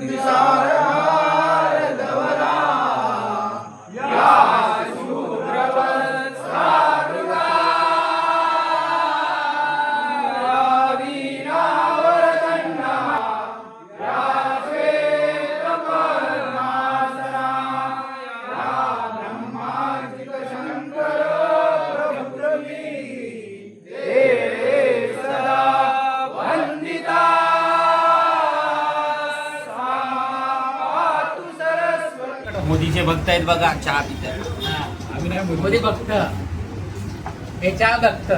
Desire. मोदीचे भक्त आहेत बघा चहा पितात. मोदी भक्त. हे चहा भक्त